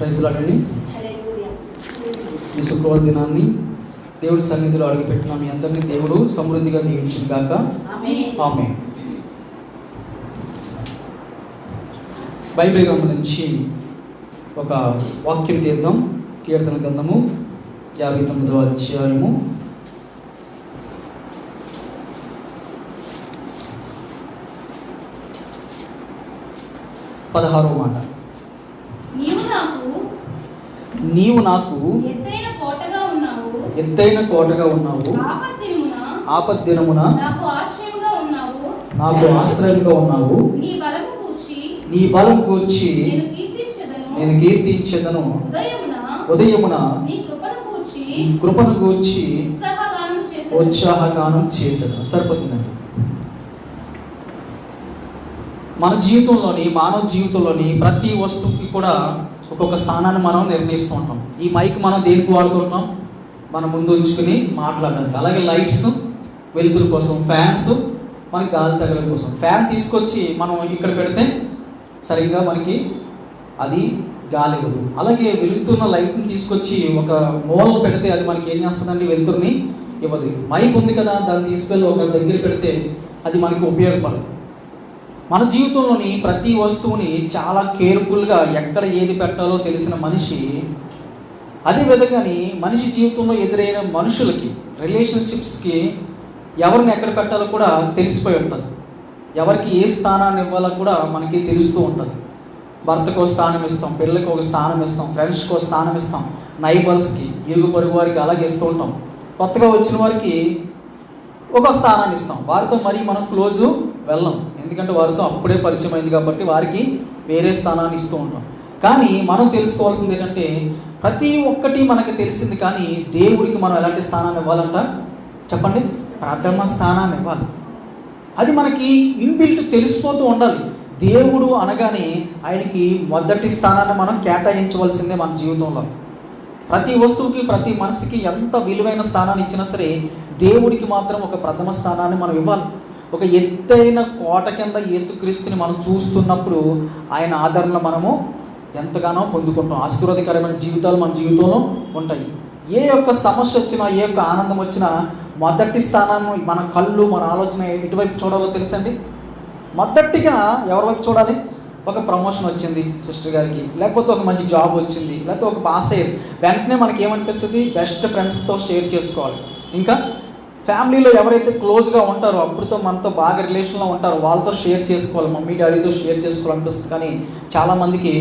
ప్రైజ్లాడండి ఈ శుక్రవారం దినాన్ని దేవుడి సన్నిధిలో అడుగుపెట్టిన మీ అందరినీ దేవుడు సమృద్ధిగా దీవించిన గాక. ఆమె బైబిల్ గ్రంథం నుంచి ఒక వాక్యం తీద్దాం. కీర్తన గ్రంథము యాభై తొమ్మిదవ అధ్యాయము. పదహారవ మాట నీవు నాకు నీవు నాకు ఎత్తైన కోటగా ఉన్నావు. ఆపద్దినమున నాకు ఆశ్రయంగా ఉన్నావు. నీ బలం కూర్చి నేను కీర్తించదను. ఉదయమున ఈ కృపను కూర్చి ఉత్సాహగానం చేశాను సరిపోతుందండి. మన జీవితంలోని మానవ జీవితంలోని ప్రతి వస్తువుకి కూడా ఒక్కొక్క స్థానాన్ని మనం నిర్ణయిస్తూ ఉంటాం. ఈ మైక్ మనం దేనికి వాడుతుంటాం మనం ముందు ఉంచుకుని మాట్లాడడానికి. అలాగే లైట్స్ వెలుతురు కోసం ఫ్యాన్స్ మనకి గాలి తగల కోసం. ఫ్యాన్ తీసుకొచ్చి మనం ఇక్కడ పెడితే సరిగ్గా మనకి అది గాలి ఇవ్వదు. అలాగే వెలుగుతున్న లైట్ని తీసుకొచ్చి ఒక మూలలో పెడితే అది మనకి ఏం చేస్తుందండి? వెలుతురుని ఇవ్వదు. మైక్ ఉంది కదా దాన్ని తీసుకెళ్ళి ఒక దగ్గర పెడితే అది మనకి ఉపయోగపడదు. మన జీవితంలోని ప్రతి వస్తువుని చాలా కేర్ఫుల్గా ఎక్కడ ఏది పెట్టాలో తెలిసిన మనిషి అదే విధంగాని మనిషి జీవితంలో ఎదురైన మనుషులకి రిలేషన్షిప్స్కి ఎవరిని ఎక్కడ పెట్టాలో కూడా తెలిసిపోయి ఉంటుంది. ఎవరికి ఏ స్థానాన్ని ఇవ్వాలో కూడా మనకి తెలుస్తూ ఉంటుంది. భర్తకు ఒక స్థానం ఇస్తాం పిల్లలకు ఒక స్థానం ఇస్తాం ఫ్రెండ్స్కి ఒక స్థానం ఇస్తాం నైబర్స్కి ఇరుగు పొరుగు వారికి అలాగే ఇస్తూ ఉంటాం. కొత్తగా వచ్చిన వారికి ఒక స్థానాన్ని ఇస్తాం. వారితో మరీ మనం క్లోజు వెళ్ళం. ఎందుకంటే వారితో అప్పుడే పరిచయం అయింది కాబట్టి వారికి వేరే స్థానాన్ని ఇస్తూ ఉంటాం. కానీ మనం తెలుసుకోవాల్సింది ఏంటంటే ప్రతి ఒక్కటి మనకి తెలిసింది కానీ దేవుడికి మనం ఎలాంటి స్థానాన్ని ఇవ్వాలంట? చెప్పండి. ప్రథమ స్థానాన్ని ఇవ్వాలి. అది మనకి ఇన్బిల్ట్ తెలిసిపోతూ ఉండాలి. దేవుడు అనగానే ఆయనకి మొదటి స్థానాన్ని మనం కేటాయించవలసిందే మన జీవితంలో. ప్రతి వస్తువుకి ప్రతి మనసుకి ఎంత విలువైన స్థానాన్ని ఇచ్చినా సరే దేవుడికి మాత్రం ఒక ప్రథమ స్థానాన్ని మనం ఇవ్వాలి. ఒక ఎత్తైన కోట కింద యేసుక్రీస్తుని మనం చూస్తున్నప్పుడు ఆయన ఆదరణ మనము ఎంతగానో పొందుకుంటాం. ఆశీర్వాదకరమైన జీవితాలు మన జీవితంలో ఉంటాయి. ఏ యొక్క సమస్య వచ్చినా ఏ యొక్క ఆనందం వచ్చినా మొదటి స్థానాన్ని మన కళ్ళు మన ఆలోచన ఎటువైపు చూడాలో తెలుసండి? మొదటిగా ఎవరి వైపు చూడాలి? ఒక ప్రమోషన్ వచ్చింది సిస్టర్ గారికి. లేకపోతే ఒక మంచి జాబ్ వచ్చింది. లేకపోతే ఒక పాస్ అయ్యేది వెంటనే మనకి ఏమనిపిస్తుంది? బెస్ట్ ఫ్రెండ్స్తో షేర్ చేసుకోవాలి. ఇంకా ఫ్యామిలీలో ఎవరైతే క్లోజ్గా ఉంటారో అప్పుడుతో మనతో బాగా రిలేషన్లో ఉంటారో వాళ్ళతో షేర్ చేసుకోవాలి మమ్మీ డాడీతో షేర్ చేసుకోవాలనిపిస్తుంది. కానీ చాలామందికి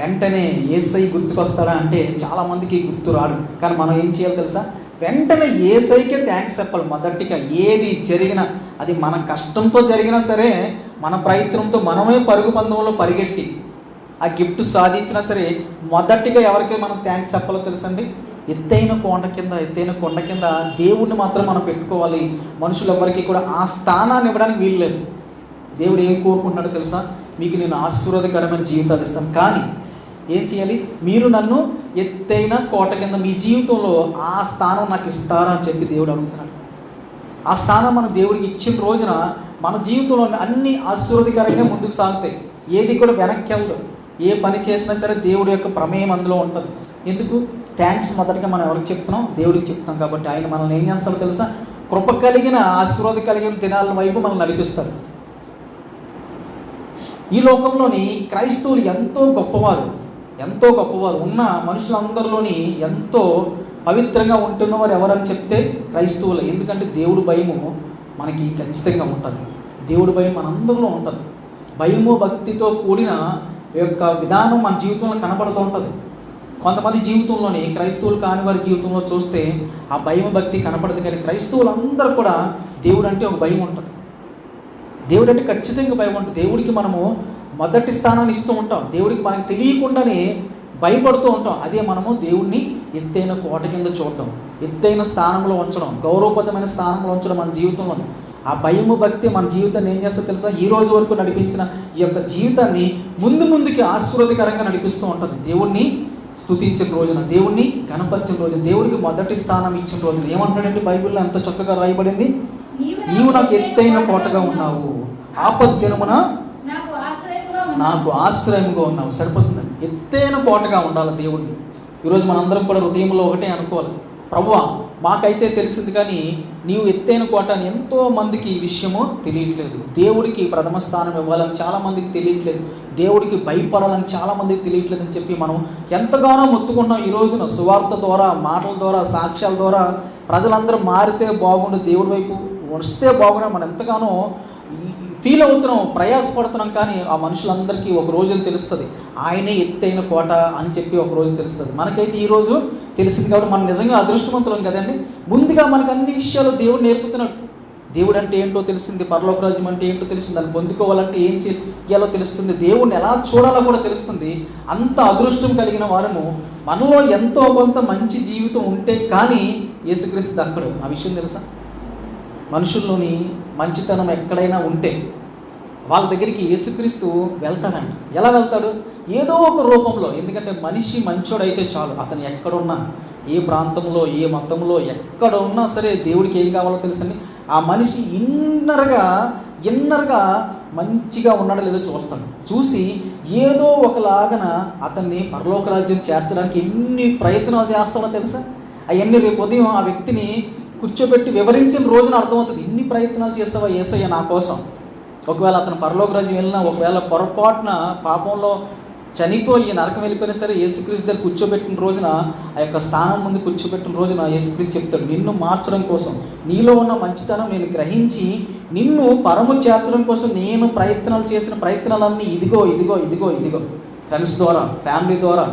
వెంటనే ఏసై గుర్తుకొస్తారా అంటే చాలామందికి గుర్తు రాడు కానీ మనం ఏం చేయాలి తెలుసా? వెంటనే ఏసైకే థ్యాంక్స్ చెప్పాలి. మొదటిగా ఏది జరిగినా అది మన కష్టంతో జరిగినా సరే మన ప్రయత్నంతో మనమే పరుగు పందంలో పరిగెట్టి ఆ గిఫ్ట్ సాధించినా సరే మొదటిగా ఎవరికి మనం థ్యాంక్స్ చెప్పాలో తెలుసండి? ఎత్తైన కొండ కింద ఎత్తైన కొండ కింద దేవుణ్ణి మాత్రం మనం పెట్టుకోవాలి. మనుషులు ఎవరికి కూడా ఆ స్థానాన్ని ఇవ్వడానికి వీలు లేదు. దేవుడు ఏం కోరుకుంటున్నాడో తెలుసా? మీకు నేను ఆశీర్వాదకరమైన జీవితాలు ఇస్తాను. కానీ ఏం చేయాలి? మీరు నన్ను ఎత్తైన కోట కింద మీ జీవితంలో ఆ స్థానం నాకు ఇస్తారా అని చెప్పి దేవుడు అడుగుతున్నాడు. ఆ స్థానం మన దేవుడికి ఇచ్చిన రోజున మన జీవితంలో అన్ని ఆశీర్వాదకరంగా ముందుకు సాగుతాయి. ఏది కూడా వెనక్కి వెళ్ళదు. ఏ పని చేసినా సరే దేవుడి యొక్క ప్రమేయం అందులో ఉంటుంది. ఎందుకు? థ్యాంక్స్ మొదటిగా మనం ఎవరికి చెప్తున్నాం? దేవుడికి చెప్తాం కాబట్టి ఆయన మనల్ని ఏం చేస్తారో తెలుసా? కృప కలిగిన ఆశీర్వాద కలిగిన దినాల వైపు మనం నడిపిస్తారు ఈ లోకంలోని క్రైస్తవులు ఎంతో గొప్పవారు. ఎంతో గొప్పవారు. ఉన్న మనుషులందరిలోని ఎంతో పవిత్రంగా ఉంటున్నవారు ఎవరని చెప్తే క్రైస్తవులు. ఎందుకంటే దేవుడు భయము మనకి ఖచ్చితంగా ఉంటుంది. దేవుడి భయం మనందరిలో ఉంటుంది. భయము భక్తితో కూడిన యొక్క విధానం మన జీవితంలో కనబడుతూ ఉంటుంది. కొంతమంది జీవితంలోని క్రైస్తవులు కాని వారి జీవితంలో చూస్తే ఆ భయం భక్తి కనపడదు కానీ క్రైస్తవులందరూ కూడా దేవుడు అంటే ఒక భయం ఉంటుంది. దేవుడు అంటే ఖచ్చితంగా భయం ఉంటుంది. దేవుడికి మనము మొదటి స్థానాన్ని ఇస్తూ ఉంటాం. దేవుడికి మనకు తెలియకుండానే భయపడుతూ ఉంటాం. అదే మనము దేవుణ్ణి ఎత్తైన కోట కింద చూడటం ఎత్తైన స్థానంలో ఉంచడం గౌరవప్రదమైన స్థానంలో ఉంచడం మన జీవితంలో ఆ భయము భక్తి మన జీవితాన్ని ఏం చేస్తో తెలుసా? ఈ రోజు వరకు నడిపించిన ఈ యొక్క జీవితాన్ని ముందు ముందుకి ఆశీర్వాదకరంగా నడిపిస్తూ ఉంటుంది. దేవుణ్ణి స్తుతించిన రోజున దేవుణ్ణి గణపరిచిన రోజున దేవుడికి మొదటి స్థానం ఇచ్చిన రోజున ఏమంటాడండి బైబిల్లో ఎంత చక్కగా రాయబడింది? నీవు నాకు ఎత్తైన కోటగా ఉన్నావు. ఆపద్ దినమున నాకు ఆశ్రయంగా ఉన్నావు. నాకు ఆశ్రయంగా ఉన్నావు. సరిపోతుంది. ఎత్తైన కోటగా ఉండాలి దేవుడిని ఈరోజు మనందరం కూడా హృదయంలో ఒకటే అనుకోవాలి. ప్రభువా మాకైతే తెలిసింది కానీ నీవు ఎత్తైన కోట అని ఎంతో మందికి ఈ విషయము తెలియట్లేదు. దేవుడికి ప్రథమ స్థానం ఇవ్వాలని చాలా మందికి తెలియట్లేదు. దేవుడికి భయపడాలని చాలా మందికి తెలియట్లేదు అని చెప్పి మనం ఎంతగానో మొత్తుకున్నాం ఈ రోజున. సువార్త ద్వారా మాటల ద్వారా సాక్ష్యాల ద్వారా ప్రజలందరూ మారితే బాగుండు దేవుడి వైపు వస్తే బాగుండు మనం ఎంతగానో ఫీల్ అవుతున్నాం ప్రయాసపడుతున్నాం కానీ ఆ మనుషులందరికీ ఒక రోజు తెలుస్తుంది. ఆయనే ఎత్తైన కోట అని చెప్పి ఒక రోజు తెలుస్తుంది. మనకైతే ఈరోజు తెలిసింది కాబట్టి మనం నిజంగా అదృష్టవంతులం కదండి. ముందుగా మనకు అన్ని విషయాలు దేవుడు నేర్పుతున్నాడు. దేవుడు అంటే ఏంటో తెలిసింది పరలోకరాజ్యం అంటే ఏంటో తెలిసింది దాన్ని పొందుకోవాలంటే ఏం చేయాలో తెలుస్తుంది. దేవుడిని ఎలా చూడాలో కూడా తెలుస్తుంది. అంత అదృష్టం కలిగిన వారము మనలో ఎంతో కొంత మంచి జీవితం ఉంటే కానీ యేసుక్రీస్తు దక్కడు ఆ విషయం తెలుసా? మనుషుల్లోని మంచితనం ఎక్కడైనా ఉంటే వాళ్ళ దగ్గరికి యేసుక్రీస్తు వెళ్తాడంట ఎలా వెళ్తాడు? ఏదో ఒక రూపంలో. ఎందుకంటే మనిషి మంచోడైతే చాలు. అతను ఎక్కడున్నా ఏ ప్రాంతంలో ఏ మతంలో ఎక్కడ ఉన్నా సరే దేవుడికి ఏం కావాలో తెలుసండి. ఆ మనిషి ఇన్నర్గా ఇన్నర్గా మంచిగా ఉన్నాడో లేదో చూస్తాడు. చూసి ఏదో ఒకలాగన అతన్ని పరలోక రాజ్యం చేర్చడానికి ఎన్ని ప్రయత్నాలు చేస్తాడో తెలుసా? అవన్నీ రేపు ఉదయం ఆ వ్యక్తిని కూర్చోబెట్టి వివరించిన రోజున అర్థమవుతుంది. ఇన్ని ప్రయత్నాలు చేసావా ఏసయ్య నా కోసం? ఒకవేళ అతను పరలోక రాజ్యం వెళ్ళినా ఒకవేళ పొరపాటున పాపంలో చనిపోయి నరకం వెళ్ళిపోయినా సరే యేసుక్రీస్తు దగ్గర కూర్చోబెట్టిన రోజున ఆ యొక్క స్థానం ముందు కూర్చోబెట్టిన రోజున యేసుక్రీస్తు చెప్తాడు నిన్ను మార్చడం కోసం నీలో ఉన్న మంచితనం నేను గ్రహించి నిన్ను పరము చేర్చడం కోసం నేను ప్రయత్నాలు చేసిన ప్రయత్నాలన్నీ ఇదిగో ఇదిగో ఇదిగో ఇదిగో. ఫ్రెండ్స్ ద్వారా ఫ్యామిలీ ద్వారా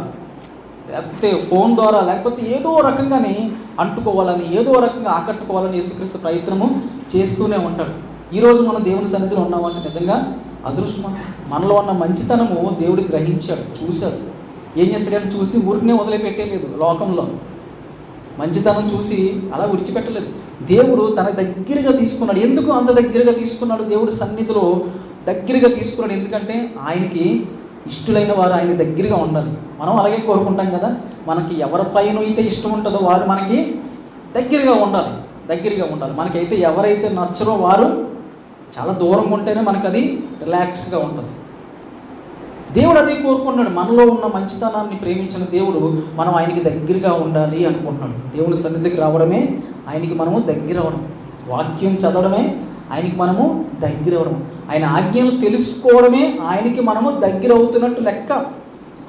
లేకపోతే ఫోన్ ద్వారా లేకపోతే ఏదో రకంగానే అంటుకోవాలని ఏదో రకంగా ఆకట్టుకోవాలని యేసుక్రీస్తు ప్రయత్నము చేస్తూనే ఉంటాడు. ఈరోజు మనం దేవుని సన్నిధిలో ఉన్నామంటే నిజంగా అదృష్టం మనలో ఉన్న మంచితనము దేవుడు గ్రహించాడు చూశాడు. ఏం చేస్తాడని చూసి ఊరికనే వదిలిపెట్టేయలేదు లోకంలో. మంచితనం చూసి అలా విడిచిపెట్టలేదు. దేవుడు తన దగ్గరగా తీసుకున్నాడు. ఎందుకు అంత దగ్గరగా తీసుకున్నాడు? దేవుడు సన్నిధిలో దగ్గరగా తీసుకున్నాడు. ఎందుకంటే ఆయనకి ఇష్టలైన వారు ఆయన దగ్గరగా ఉండాలి. మనం అలాగే కోరుకుంటాం కదా. మనకి ఎవరిపైన అయితే ఇష్టం ఉంటుందో వారు మనకి దగ్గరగా ఉండాలి. దగ్గరగా ఉండాలి. మనకైతే ఎవరైతే నచ్చరో వారు చాలా దూరంగా ఉంటేనే మనకు అది రిలాక్స్గా ఉంటుంది. దేవుడు అదే కోరుకున్నాడు మనలో ఉన్న మంచితనాన్ని ప్రేమించిన దేవుడు మనం ఆయనకి దగ్గరగా ఉండాలి అనుకుంటున్నాడు. దేవుని సన్నిధికి రావడమే ఆయనకి మనము దగ్గర అవడం వాక్యం చదవడమే ఆయనకి మనము దగ్గర అవ్వడం. ఆయన ఆజ్ఞలు తెలుసుకోవడమే ఆయనకి మనము దగ్గర అవుతున్నట్టు లెక్క.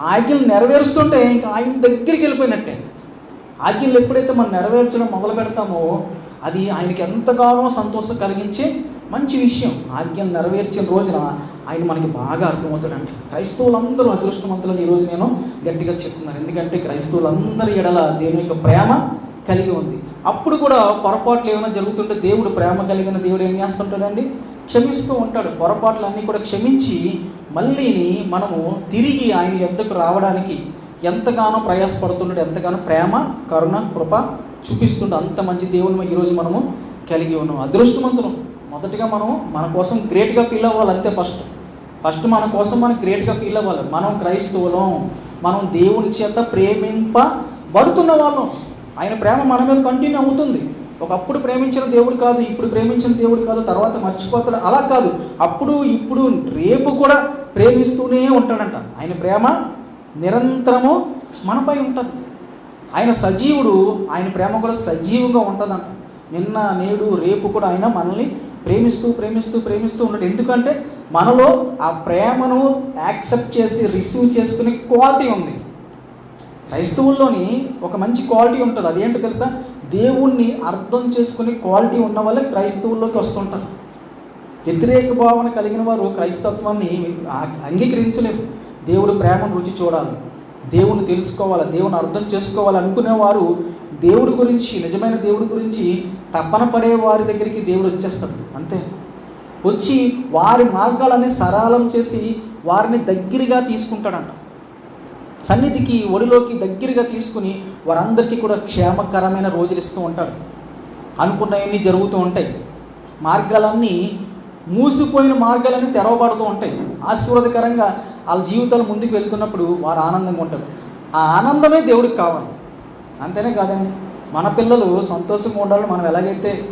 ఆజ్ఞలు నెరవేరుస్తుంటే ఇంకా ఆయన దగ్గరికి వెళ్ళిపోయినట్టే. ఆజ్ఞలు ఎప్పుడైతే మనం నెరవేర్చడం మొదలు పెడతామో అది ఆయనకి ఎంతగానో సంతోషం కలిగించే మంచి విషయం. ఆజ్ఞలు నెరవేర్చిన రోజున ఆయన మనకి బాగా అర్థమవుతాడండి. క్రైస్తవులందరూ అదృష్టవంతులని ఈరోజు నేను గట్టిగా చెప్తున్నాను. ఎందుకంటే క్రైస్తవులందరి ఎడల దేవుని యొక్క ప్రేమ కలిగి ఉంది. అప్పుడు కూడా పొరపాట్లు ఏమైనా జరుగుతుంటే దేవుడు ప్రేమ కలిగిన దేవుడు ఏం చేస్తుంటాడండి? క్షమిస్తూ ఉంటాడు. పొరపాట్లు అన్నీ కూడా క్షమించి మళ్ళీ మనము తిరిగి ఆయన ఎద్దకు రావడానికి ఎంతగానో ప్రయాసపడుతున్నాడు. ఎంతగానో ప్రేమ కరుణ కృప చూపిస్తుండే అంత మంచి దేవుని ఈరోజు మనము కలిగి ఉన్నాం. అదృష్టవంతులం. మొదటిగా మనం మన కోసం గ్రేట్గా ఫీల్ అవ్వాలి అంతే ఫస్ట్ ఫస్ట్ మన కోసం మనం గ్రేట్గా ఫీల్ అవ్వాలి. మనం క్రైస్తవులం మనం దేవుని చేత ప్రేమింపబడుతున్న వాళ్ళం. ఆయన ప్రేమ మన మీద కంటిన్యూ అవుతుంది. ఒకప్పుడు ప్రేమించిన దేవుడు కాదు ఇప్పుడు ప్రేమించిన దేవుడు కాదు తర్వాత మర్చిపోతాడు. అలా కాదు. అప్పుడు ఇప్పుడు రేపు కూడా ప్రేమిస్తూనే ఉంటాడంట. ఆయన ప్రేమ నిరంతరము మనపై ఉంటుంది. ఆయన సజీవుడు ఆయన ప్రేమ కూడా సజీవంగా ఉంటుందంట. నిన్న నేడు రేపు కూడా ఆయన మనల్ని ప్రేమిస్తూ ప్రేమిస్తూ ప్రేమిస్తూ ఉంటాడు ఎందుకంటే మనలో ఆ ప్రేమను యాక్సెప్ట్ చేసి రిసీవ్ చేసుకునే క్వాలిటీ ఉంది. క్రైస్తవుల్లోని ఒక మంచి క్వాలిటీ ఉంటుంది. అదేంటో తెలుసా? దేవుణ్ణి అర్థం చేసుకునే క్వాలిటీ ఉన్న వాళ్ళే క్రైస్తవుల్లోకి వస్తుంటారు. వ్యతిరేక భావన కలిగిన వారు క్రైస్తత్వాన్ని అంగీకరించలేరు. దేవుడు ప్రేమను రుచి చూడాలి. దేవుని తెలుసుకోవాలి? దేవుని అర్థం చేసుకోవాలి అనుకునేవారు దేవుడి గురించి నిజమైన దేవుడి గురించి తపన పడే వారి దగ్గరికి దేవుడు వచ్చేస్తాడు. అంతే. వచ్చి వారి మార్గాలన్నీ సరళం చేసి వారిని దగ్గరగా తీసుకుంటాడంట. సన్నిధికి ఒడిలోకి దగ్గరగా తీసుకుని వారందరికీ కూడా క్షేమకరమైన రోజులు ఇస్తూ ఉంటాడు. అనుకున్నవన్నీ జరుగుతూ ఉంటాయి. మార్గాలన్నీ మూసిపోయిన మార్గాలన్నీ తెరవబడుతూ ఉంటాయి. ఆశీర్వాదకరంగా వాళ్ళ జీవితాలు ముందుకు వెళ్తున్నప్పుడు వారు ఆనందంగా ఉంటారు. ఆ ఆనందమే దేవుడికి కావాలి. అంతేనే కాదండి. మన పిల్లలు సంతోషంగా ఉండాలని మనం ఎలాగైతే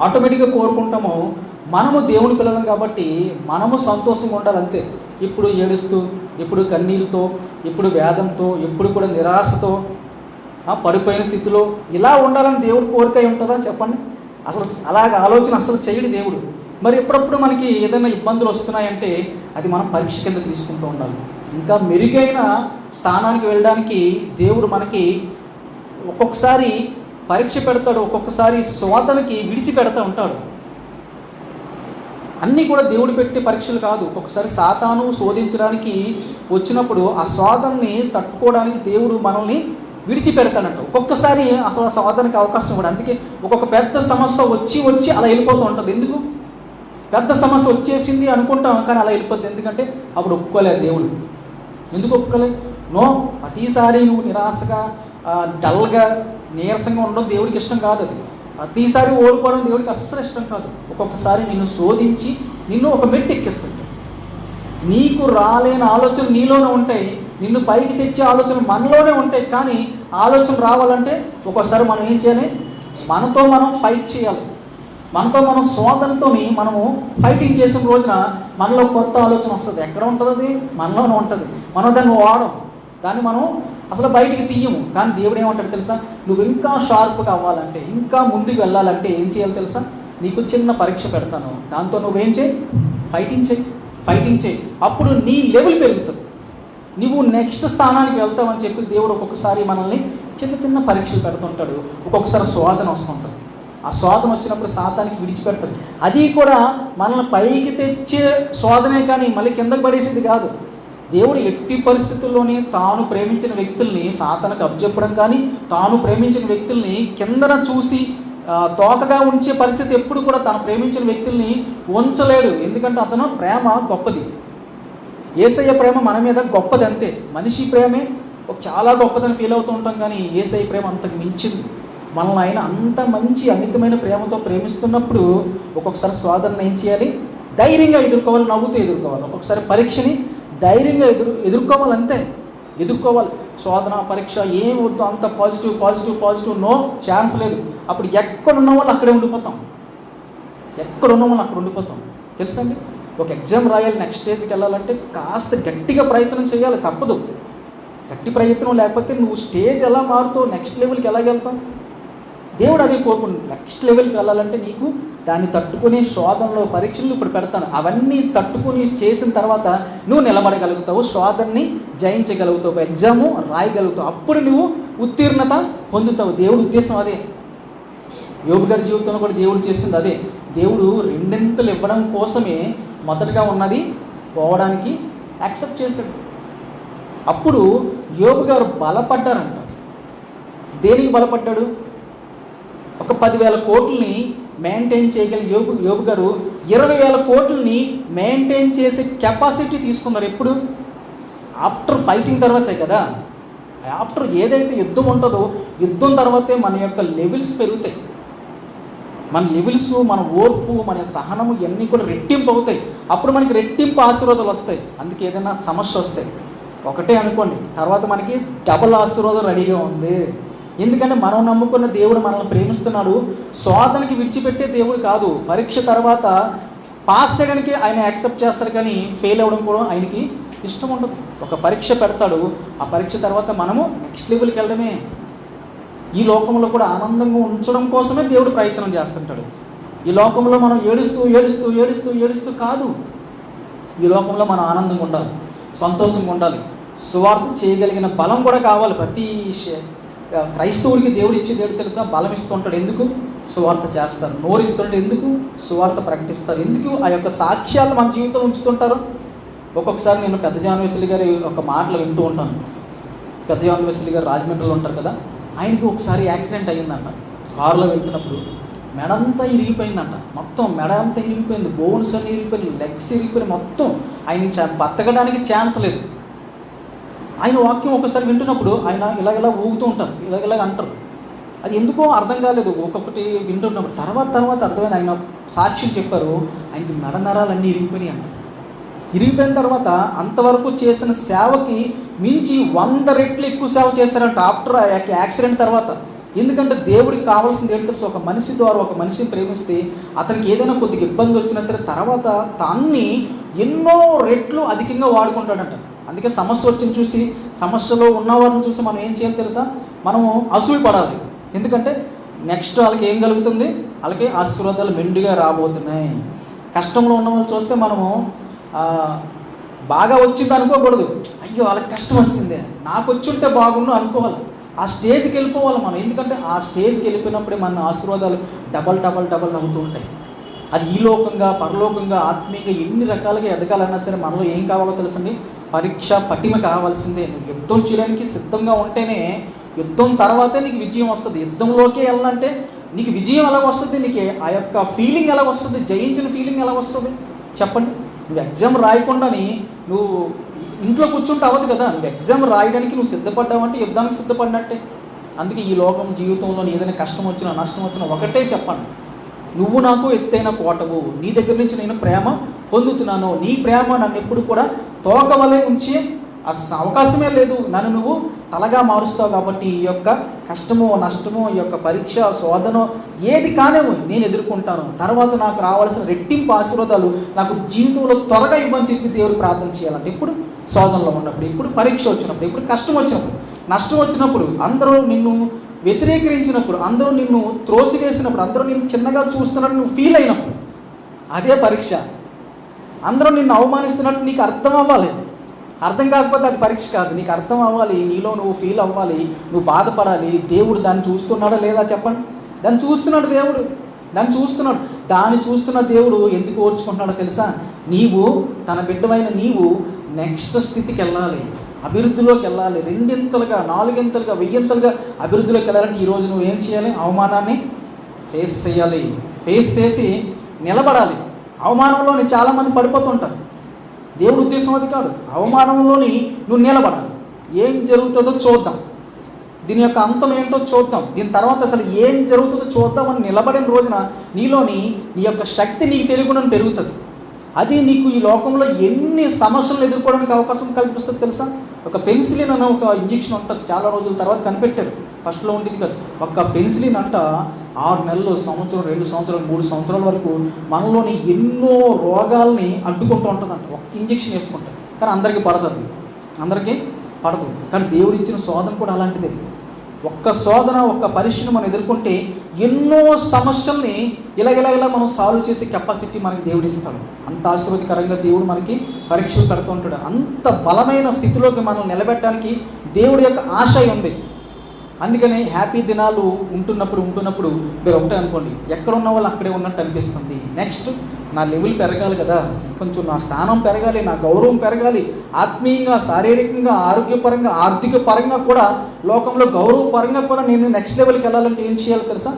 ఆటోమేటిక్గా కోరుకుంటామో మనము దేవుని పిల్లలం కాబట్టి మనము సంతోషంగా ఉండాలి అంతే ఇప్పుడు ఏడుస్తూ ఎప్పుడు కన్నీళ్ళతో ఎప్పుడు వేదంతో ఎప్పుడు కూడా నిరాశతో పడిపోయిన స్థితిలో ఇలా ఉండాలని దేవుడు కోరిక ఉంటుందా చెప్పండి? అసలు అలాగ ఆలోచన అసలు చేయడు దేవుడు. మరి ఎప్పుడప్పుడు మనకి ఏదైనా ఇబ్బందులు వస్తున్నాయంటే అది మనం పరీక్ష కింద తీసుకుంటూ ఉండాలి. ఇంకా మెరుగైన స్థానానికి వెళ్ళడానికి దేవుడు మనకి ఒక్కొక్కసారి పరీక్ష పెడతాడు ఒక్కొక్కసారి శోధనకి విడిచిపెడతా ఉంటాడు. అన్నీ కూడా దేవుడు పెట్టే పరీక్షలు కాదు. ఒక్కొక్కసారి సాతాను శోధించడానికి వచ్చినప్పుడు ఆ శోధనని తట్టుకోవడానికి దేవుడు మనల్ని విడిచిపెడతాడంట. ఒక్కొక్కసారి అసలు ఆ శోధనకి అవకాశం కూడా. అందుకే ఒక్కొక్క పెద్ద సమస్య వచ్చి వచ్చి అలా వెళ్ళిపోతూ ఉంటుంది. ఎందుకు? పెద్ద సమస్య వచ్చేసింది అనుకుంటాం కానీ అలా వెళ్ళిపోద్ది. ఎందుకంటే అప్పుడు ఒప్పుకోలేదు దేవుడు. ఎందుకు ఒప్పుకోలేదు నో ప్రతిసారి నువ్వు నిరాశగా డల్గా నీరసంగా ఉండడం దేవుడికి ఇష్టం కాదు అది. ప్రతిసారి ఓడిపోవడం దేవుడికి అస్సలు ఇష్టం కాదు. ఒక్కొక్కసారి నిన్ను శోధించి నిన్ను ఒక మెట్టు ఎక్కిస్తుంటాడు నీకు రాలేని ఆలోచన నీలోనే ఉంటాయి. నిన్ను పైకి తెచ్చే ఆలోచనలు మనలోనే ఉంటాయి. కానీ ఆలోచన రావాలంటే ఒక్కోసారి మనం ఏం చేయాలి? మనతో మనం ఫైట్ చేయాలి. మనతో మనం శోధనతోని మనము ఫైటింగ్ చేసిన రోజున మనలో కొత్త ఆలోచన వస్తుంది. ఎక్కడ ఉంటుంది అది మనలోనే ఉంటుంది. మనం దాన్ని వాడం దాన్ని మనం అసలు బయటికి తీయము. కానీ దేవుడు ఏమంటాడు తెలుసా? నువ్వు ఇంకా షార్ప్గా అవ్వాలంటే ఇంకా ముందుకు వెళ్ళాలంటే ఏం చేయాలి తెలుసా? నీకు చిన్న పరీక్ష పెడతాను. దాంతో నువ్వేం చేయి? ఫైటింగ్ చేయి. ఫైటింగ్ చేయి. అప్పుడు నీ లెవెల్ పెరుగుతుంది. నువ్వు నెక్స్ట్ స్థానానికి వెళ్తావని చెప్పి దేవుడు ఒక్కొక్కసారి మనల్ని చిన్న చిన్న పరీక్షలు పెడుతుంటాడు. ఒక్కొక్కసారి శోధన వస్తుంటుంది. ఆ శోధన వచ్చినప్పుడు సాతానికి విడిచిపెడతాడు. అది కూడా మనల్ని పైకి తెచ్చే శోధనే కానీ మళ్ళీ కిందకు పడేసింది కాదు. దేవుడు ఎట్టి పరిస్థితుల్లోనే తాను ప్రేమించిన వ్యక్తుల్ని సాతనకు అప్పచెప్పడం కానీ తాను ప్రేమించిన వ్యక్తుల్ని కిందన చూసి తోకగా ఉంచే పరిస్థితి ఎప్పుడు కూడా తాను ప్రేమించిన వ్యక్తుల్ని ఉంచలేడు. ఎందుకంటే అతను ప్రేమ గొప్పది. ఏసయ్య ప్రేమ మన మీద గొప్పది అంతే. మనిషి ప్రేమే ఒక చాలా గొప్పదని ఫీల్ అవుతూ ఉంటాం కానీ ఏసయ్య ప్రేమ అంతకు మించింది. మనల్ని ఆయన అంత మంచి అమితమైన ప్రేమతో ప్రేమిస్తున్నప్పుడు ఒక్కొక్కసారి స్వాదరణ ఏం చేయాలి? ధైర్యంగా ఎదుర్కోవాలి నవ్వుతూ ఎదుర్కోవాలి. ఒక్కొక్కసారి పరీక్షని ధైర్యంగా ఎదురు ఎదుర్కోవాలి అంతే ఎదుర్కోవాలి. శోధన పరీక్ష ఏం వద్దు అంత positive positive positive no chance లేదు. అప్పుడు ఎక్కడ ఉన్న వాళ్ళు అక్కడే ఉండిపోతాం. ఎక్కడ ఉన్న వాళ్ళు అక్కడ ఉండిపోతాం. తెలుసండి? ఒక ఎగ్జామ్ రాయాలి నెక్స్ట్ స్టేజ్కి వెళ్ళాలంటే కాస్త గట్టిగా ప్రయత్నం చేయాలి తప్పదు. గట్టి ప్రయత్నం లేకపోతే నువ్వు స్టేజ్ ఎలా మారుతావు నెక్స్ట్ లెవెల్కి ఎలా వెళ్తావు దేవుడు అది కోరుకుంటు నెక్స్ట్ లెవెల్కి వెళ్ళాలంటే నీకు దాన్ని తట్టుకునే శోధనలో పరీక్షలు ఇప్పుడు పెడతాను. అవన్నీ తట్టుకుని చేసిన తర్వాత నువ్వు నిలబడగలుగుతావు శోధనని జయించగలుగుతావు ఎగ్జాము రాయగలుగుతావు. అప్పుడు నువ్వు ఉత్తీర్ణత పొందుతావు. దేవుడి ఉద్దేశం అదే. యోగు గారి జీవితంలో కూడా దేవుడు చేసింది అదే. దేవుడు రెండింతలు ఇవ్వడం కోసమే మొదటగా ఉన్నది పోవడానికి యాక్సెప్ట్ చేశాడు. అప్పుడు యోగు గారు బలపడ్డారంట. దేనికి బలపడ్డాడు? ఒక పదివేల కోట్లని మెయింటైన్ చేయగల యోగు యోగు గారు ఇరవై వేల కోట్లని మెయింటైన్ చేసే కెపాసిటీ తీసుకున్నారు ఎప్పుడు? ఆఫ్టర్ ఫైటింగ్ తర్వాతే కదా. ఆఫ్టర్ ఏదైతే యుద్ధం ఉంటుందో యుద్ధం తర్వాతే మన యొక్క లెవెల్స్ పెరుగుతాయి. మన లెవెల్స్ మన ఓర్పు మన సహనము ఇవన్నీ కూడా రెట్టింపు అవుతాయి. అప్పుడు మనకి రెట్టింపు ఆశీర్వాదాలు వస్తాయి. అందుకే ఏదైనా సమస్య వస్తాయి. ఒకటే అనుకోండి తర్వాత మనకి డబుల్ ఆశీర్వాదం రెడీగా ఉంది. ఎందుకంటే మనం నమ్ముకున్న దేవుడు మనల్ని ప్రేమిస్తున్నాడు. శోధనకి విడిచిపెట్టే దేవుడు కాదు. పరీక్ష తర్వాత పాస్ చేయడానికి ఆయన యాక్సెప్ట్ చేస్తారు కానీ ఫెయిల్ అవ్వడం కూడా ఆయనకి ఇష్టం ఉండదు. ఒక పరీక్ష పెడతాడు. ఆ పరీక్ష తర్వాత మనము నెక్స్ట్ లెవెల్కి వెళ్ళడమే. ఈ లోకంలో కూడా ఆనందంగా ఉంచడం కోసమే దేవుడు ప్రయత్నం చేస్తుంటాడు. ఈ లోకంలో మనం ఏడుస్తూ ఏడుస్తూ ఏడుస్తూ ఏడుస్తూ కాదు. ఈ లోకంలో మనం ఆనందంగా ఉండాలి. సంతోషంగా ఉండాలి. సువార్త చేయగలిగిన బలం కూడా కావాలి. ప్రతి క్రైస్తవుడికి దేవుడు ఇచ్చే తెలుసా? బలం ఇస్తుంటాడు ఎందుకు? సువార్త చేస్తారు. నోరిస్తుంటాడు. ఎందుకు? సువార్త ప్రకటిస్తారు. ఎందుకు? ఆ యొక్క సాక్ష్యాలు మన జీవితం ఉంచుతుంటారు? ఒక్కొక్కసారి నేను పెద్ద జానవేశ్వరి గారి ఒక మాటలు వింటూ ఉంటాను. పెద్ద జానవేశ్వరి గారు రాజమండ్రిలో ఉంటారు కదా? ఆయనకి ఒకసారి యాక్సిడెంట్ అయ్యిందంట. కారులో వెళ్తున్నప్పుడు మెడంతా ఇరిగిపోయిందంట. మొత్తం మెడ అంతా ఇరిగిపోయింది. బోన్స్ అన్ని ఇరిగిపోయింది లెగ్స్ ఇరిగిపోయి మొత్తం. ఆయన బతకడానికి ఛాన్స్ లేదు. ఆయన వాక్యం ఒకసారి వింటున్నప్పుడు ఆయన ఇలాగ ఊగుతూ ఉంటారు ఇలాగ ఇలాగ అంటారు. అది ఎందుకో అర్థం కాలేదు. ఒక్కొక్కటి వింటున్నప్పుడు తర్వాత తర్వాత అర్థమైంది. ఆయన సాక్ష్యం చెప్పారు ఆయనకి మెడ నరాలన్నీ ఇరిగిపోయినాయి అంట. ఇరిగిపోయిన తర్వాత అంతవరకు చేసిన సేవకి మించి వంద రెట్లు ఎక్కువ సేవ చేశారంట ఆఫ్టర్ యాక్సిడెంట్ తర్వాత. ఎందుకంటే దేవుడికి కావాల్సింది ఏంటి తెలుసు? ఒక మనిషి ద్వారా ఒక మనిషిని ప్రేమిస్తే అతనికి ఏదైనా కొద్దిగా ఇబ్బంది వచ్చినా సరే తర్వాత తన్ని ఎన్నో రెట్లు అధికంగా వాడుకుంటాడంట. అందుకే సమస్య వచ్చింది చూసి సమస్యలో ఉన్నవారిని చూసి మనం ఏం చేయాలి తెలుసా? మనము అసూయ పడాలి ఎందుకంటే నెక్స్ట్ వాళ్ళకి ఏం కలుగుతుంది? వాళ్ళకి ఆశీర్వాదాలు మెండుగా రాబోతున్నాయి. కష్టంలో ఉన్న వాళ్ళు చూస్తే మనము బాగా వచ్చింది అనుకోకూడదు. అయ్యో వాళ్ళకి కష్టం వచ్చింది నాకు వచ్చి ఉంటే బాగుండు అనుకోవాలి. ఆ స్టేజ్కి వెళ్ళిపోవాలి మనం. ఎందుకంటే ఆ స్టేజ్కి వెళ్ళిపోయినప్పుడే మన ఆశీర్వాదాలు డబల్ డబల్ డబల్ అవుతూ ఉంటాయి. అది ఈ లోకంగా పరలోకంగా ఆత్మీయంగా ఎన్ని రకాలుగా ఎదగాలన్నా సరే మనలో ఏం కావాలో తెలుసండి? పరీక్ష పటిమ కావాల్సిందే. నువ్వు యుద్ధం చేయడానికి సిద్ధంగా ఉంటేనే యుద్ధం తర్వాతే నీకు విజయం వస్తుంది. యుద్ధంలోకి వెళ్ళాలంటే నీకు విజయం ఎలా వస్తుంది? నీకు ఆ యొక్క ఫీలింగ్ ఎలా వస్తుంది? జయించిన ఫీలింగ్ ఎలా వస్తుంది? చెప్పండి. నువ్వు ఎగ్జామ్ రాయకుండాని నువ్వు ఇంట్లో కూర్చుంటే అవ్వదు కదా. నువ్వు ఎగ్జామ్ రాయడానికి నువ్వు సిద్ధపడ్డావంటే యుద్ధానికి సిద్ధపడినట్టే. అందుకే ఈ లోకం జీవితంలో ఏదైనా కష్టం వచ్చినా నష్టం వచ్చినా ఒకటే చెప్పండి నువ్వు నాకు ఎత్తైన కోటవు. నీ దగ్గర నుంచి నేను ప్రేమ పొందుతున్నాను. నీ ప్రేమ నన్ను ఎప్పుడు కూడా తోకవలే ఉంచి అస- అవకాశమే లేదు. నన్ను నువ్వు తలగా మారుస్తావు కాబట్టి ఈ యొక్క కష్టమో నష్టమో ఈ యొక్క పరీక్ష శోధనో ఏది కానేమో నేను ఎదుర్కొంటాను. తర్వాత నాకు రావాల్సిన రెట్టింపు ఆశీర్వాదాలు నాకు జీవితంలో త్వరగా ఇవ్వని చెప్పి దేవుడు ప్రార్థన చేయాలంటే ఇప్పుడు శోధనలో ఉన్నప్పుడు ఇప్పుడు పరీక్ష వచ్చినప్పుడు ఇప్పుడు కష్టం వచ్చినప్పుడు నష్టం వచ్చినప్పుడు అందరూ నిన్ను వ్యతిరేకరించినప్పుడు అందరూ నిన్ను త్రోసివేసినప్పుడు అందరూ నిన్ను చిన్నగా చూస్తున్నట్టు నువ్వు ఫీల్ అయినప్పుడు అదే పరీక్ష. అందరూ నిన్ను అవమానిస్తున్నట్టు నీకు అర్థం అవ్వాలి. అర్థం కాకపోతే అది పరీక్ష కాదు. నీకు అర్థం అవ్వాలి. నీలో నువ్వు ఫీల్ అవ్వాలి. నువ్వు బాధపడాలి. దేవుడు దాన్ని చూస్తున్నాడా లేదా చెప్పండి? దాన్ని చూస్తున్నాడు దేవుడు. దాన్ని చూస్తున్నాడు. దాన్ని చూస్తున్న దేవుడు ఎందుకు ఓర్చుకుంటున్నాడో తెలుసా? నీవు తన బిడ్డమైన నీవు నెక్స్ట్ స్థితికి వెళ్ళాలి. అభివృద్ధిలోకి వెళ్ళాలి. రెండింతలుగా నాలుగింతలుగా వెయ్యింతలుగా అభివృద్ధిలోకి వెళ్ళాలంటే ఈరోజు నువ్వు ఏం చేయాలి? అవమానాన్ని ఫేస్ చేయాలి. ఫేస్ చేసి నిలబడాలి. అవమానంలోని చాలామంది పడిపోతుంటారు. దేవుడి ఉద్దేశం అది కాదు. అవమానంలోని నువ్వు నిలబడాలి. ఏం జరుగుతుందో చూద్దాం. దీని యొక్క అంతం ఏంటో చూద్దాం. దీని తర్వాత అసలు ఏం జరుగుతుందో చూద్దాం అని నిలబడిన రోజున నీలోని నీ యొక్క శక్తి నీకు తెలియకుండా పెరుగుతుంది. అది నీకు ఈ లోకంలో ఎన్ని సమస్యలు ఎదుర్కోవడానికి అవకాశం కల్పిస్తుంది తెలుసా? ఒక పెన్సిలిన్ అని ఒక ఇంజెక్షన్ ఉంటుంది. చాలా రోజుల తర్వాత కనిపెట్టారు ఫస్ట్లో ఉండేది కాదు. ఒక పెన్సిలిన్ అంట ఆరు నెలలు సంవత్సరం రెండు సంవత్సరాలు మూడు సంవత్సరాల వరకు మనలోని ఎన్నో రోగాల్ని అడ్డుకుంటూ ఉంటుందంట. ఒక్క ఇంజెక్షన్ వేసుకుంటాం. కానీ అందరికీ పడదు అందరికీ పడదు. కానీ దేవుడు ఇచ్చిన శోధన కూడా అలాంటిదే. ఒక్క శోధన ఒక్క పరీక్షను మనం ఎదుర్కొంటే ఎన్నో సమస్యల్ని ఇలా ఇలా ఇలా మనం సాల్వ్ చేసే కెపాసిటీ మనకి దేవుడు ఇస్తాడు అంత ఆశీర్వదకరంగా దేవుడు మనకి పరీక్షలు పెడుతూ ఉంటాడు. అంత బలమైన స్థితిలోకి మనం నిలబెట్టడానికి దేవుడి యొక్క ఆశ ఉంది. అందుకని హ్యాపీ దినాలు ఉంటున్నప్పుడు ఉంటున్నప్పుడు మీరు ఒకటే అనుకోండి ఎక్కడ ఉన్న వాళ్ళు అక్కడే ఉన్నట్టు అనిపిస్తుంది. నెక్స్ట్ నా లెవెల్ పెరగాలి కదా. కొంచెం నా స్థానం పెరగాలి నా గౌరవం పెరగాలి ఆత్మీయంగా శారీరకంగా ఆరోగ్యపరంగా ఆర్థిక పరంగా కూడా లోకంలో గౌరవపరంగా కూడా నేను నెక్స్ట్ లెవెల్కి వెళ్ళాలంటే ఏం చేయాలి తెలుసా?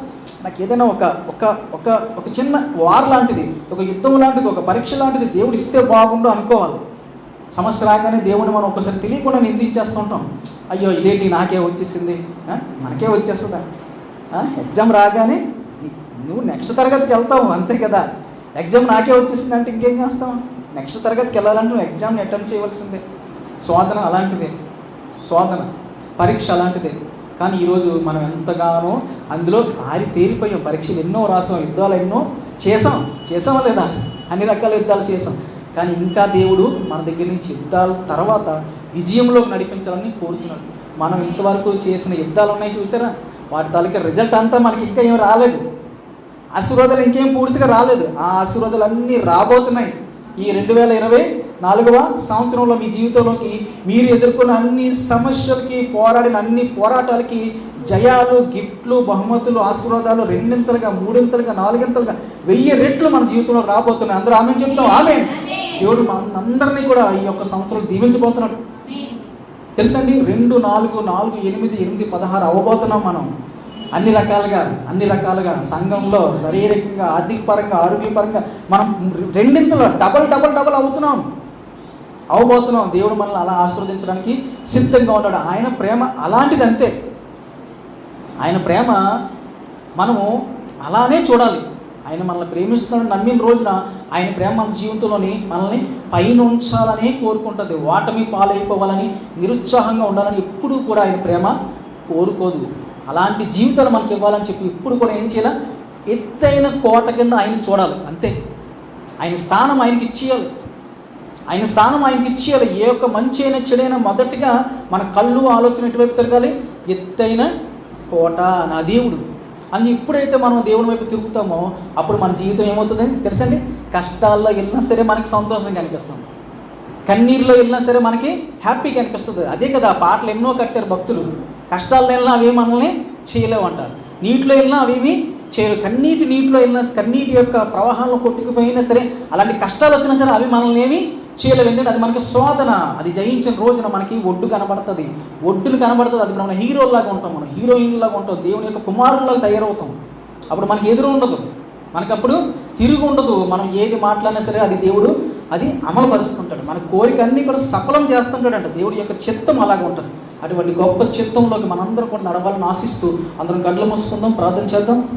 నాకు ఏదైనా ఒక ఒక ఒక ఒక చిన్న వార్ లాంటిది ఒక యుద్ధం లాంటిది ఒక పరీక్ష లాంటిది దేవుడు ఇస్తే బాగుండు అనుకోవాలి. సమస్య రాగానే దేవుడిని మనం ఒకసారి తెలియకుండా నిందించేస్తుంటాం. అయ్యో ఇదేంటి నాకే వచ్చేసింది? మనకే వచ్చేస్తుందా? ఎగ్జామ్ రాగానే నువ్వు నెక్స్ట్ తరగతికి వెళ్తావు అంతే కదా. ఎగ్జామ్ నాకే వచ్చేసింది అంటే ఇంకేం చేస్తావు నెక్స్ట్ తరగతికి వెళ్ళాలంటే నువ్వు ఎగ్జామ్ని అటెంప్ట్ చేయవలసిందే. శోధన అలాంటిదే. శోధన పరీక్ష అలాంటిదే. కానీ ఈరోజు మనం ఎంతగానో అందులో ఆరి తేలిపోయాం పరీక్షలు ఎన్నో రాసాం యుద్ధాలు ఎన్నో చేసాం. చేసామా లేదా? అన్ని రకాల యుద్ధాలు చేసాం. కానీ ఇంకా దేవుడు మన దగ్గర నుంచి యుద్ధాల తర్వాత విజయంలోకి నడిపించాలని కోరుతున్నాడు. మనం ఇంతవరకు చేసిన యుద్ధాలు ఉన్నాయి చూసారా? వాటి తాలూకా రిజల్ట్ అంతా మనకి ఇంకా ఏం రాలేదు. ఆశీర్వాదాలు ఇంకేం పూర్తిగా రాలేదు. ఆ ఆశీర్వాదాలు అన్నీ రాబోతున్నాయి. ఈ రెండు వేల ఇరవై నాలుగవ సంవత్సరంలో మీ జీవితంలోకి మీరు ఎదుర్కొన్న అన్ని సమస్యలకి పోరాడిన అన్ని పోరాటాలకి జయాలు గిఫ్ట్లు బహుమతులు ఆశీర్వాదాలు రెండింతలుగా మూడింతలుగా నాలుగింతలుగా వెయ్యి రెట్లు మన జీవితంలో రాబోతున్నాయి. అందరూ ఆమె చెప్తాం. ఆమె దేవుడు మనందరినీ కూడా ఈ యొక్క సంవత్సరం దీవించబోతున్నాడు. తెలుసండి? రెండు నాలుగు నాలుగు ఎనిమిది ఎనిమిది పదహారు అవ్వబోతున్నాం మనం. అన్ని రకాలుగా అన్ని రకాలుగా సంఘంలో శారీరకంగా ఆర్థిక పరంగా ఆరోగ్యపరంగా మనం రెండింతలు డబల్ డబల్ డబల్ అవుతున్నాం. అవబోతున్నాం. దేవుడు మనల్ని అలా ఆశీర్వదించడానికి సిద్ధంగా ఉన్నాడు. ఆయన ప్రేమ అలాంటిది అంతే ఆయన ప్రేమ మనము అలానే చూడాలి. ఆయన మనల్ని ప్రేమిస్తున్నాడు నమ్మిన రోజున ఆయన ప్రేమ మన జీవితంలోని మనల్ని పైన ఉంచాలని కోరుకుంటుంది. వాటమి పాలైపోవాలని నిరుత్సాహంగా ఉండాలని ఎప్పుడూ కూడా ఆయన ప్రేమ కోరుకోదు. అలాంటి జీవితాలు మనకి ఇవ్వాలని చెప్పి ఇప్పుడు కూడా ఏం చేయాలి? ఎత్తైన కోట కింద ఆయన చూడాలి. అంతే. ఆయన స్థానం ఆయనకి ఇచ్చేయాలి. ఆయన స్థానం ఆయనకి ఇచ్చేయాలి. ఏ ఒక్క మంచి అయినా చెడైనా మొదటిగా మన కళ్ళు ఆలోచన ఎటువైపు తిరగాలి? ఎత్తైన కోట నా దేవుడు. అని ఎప్పుడైతే మనం దేవుని వైపు తిరుగుతామో అప్పుడు మన జీవితం ఏమవుతుంది? తెలుసండి? కష్టాల్లో వెళ్ళినా సరే మనకి సంతోషంగా అనిపిస్తుంది కన్నీరులో వెళ్ళినా సరే మనకి హ్యాపీగా అనిపిస్తుంది అదే కదా ఆ పాటలు ఎన్నో కట్టారు భక్తులు. కష్టాల్లో వెళ్ళినా అవి మనల్ని చేయలేవు అంటారు. నీటిలో వెళ్ళినా అవేమి చేయలేవు. కన్నీటి నీటిలో వెళ్ళినా కన్నీటి యొక్క ప్రవాహంలో కొట్టుకుపోయినా సరే అలాంటి కష్టాలు వచ్చినా సరే అవి మనల్ని ఏమి చేయలేవు ఎందుకంటే అది మనకి శోధన అది జయించిన రోజున మనకి ఒడ్డు కనబడుతుంది. ఒడ్డులు కనబడుతుంది. అది మనం హీరోలాగా ఉంటాం మనం. హీరోయిన్లాగా ఉంటాం. దేవుని యొక్క కుమారుల్లాగా తయారవుతాం. అప్పుడు మనకి ఎదురు ఉండదు. మనకి అప్పుడు తిరుగు ఉండదు. మనం ఏది మాట్లాడినా సరే అది దేవుడు అది అమలు పరుస్తుంటాడు మన కోరిక అన్నీ కూడా సఫలం చేస్తుంటాడంట. దేవుడి యొక్క చిత్తం అలాగే ఉంటుంది. అటువంటి గొప్ప చిత్తంలోకి మనందరం కూడా నడవాలని ఆశిస్తూ అందరం కళ్ళు మూసుకుందాం ప్రార్థన చేద్దాం.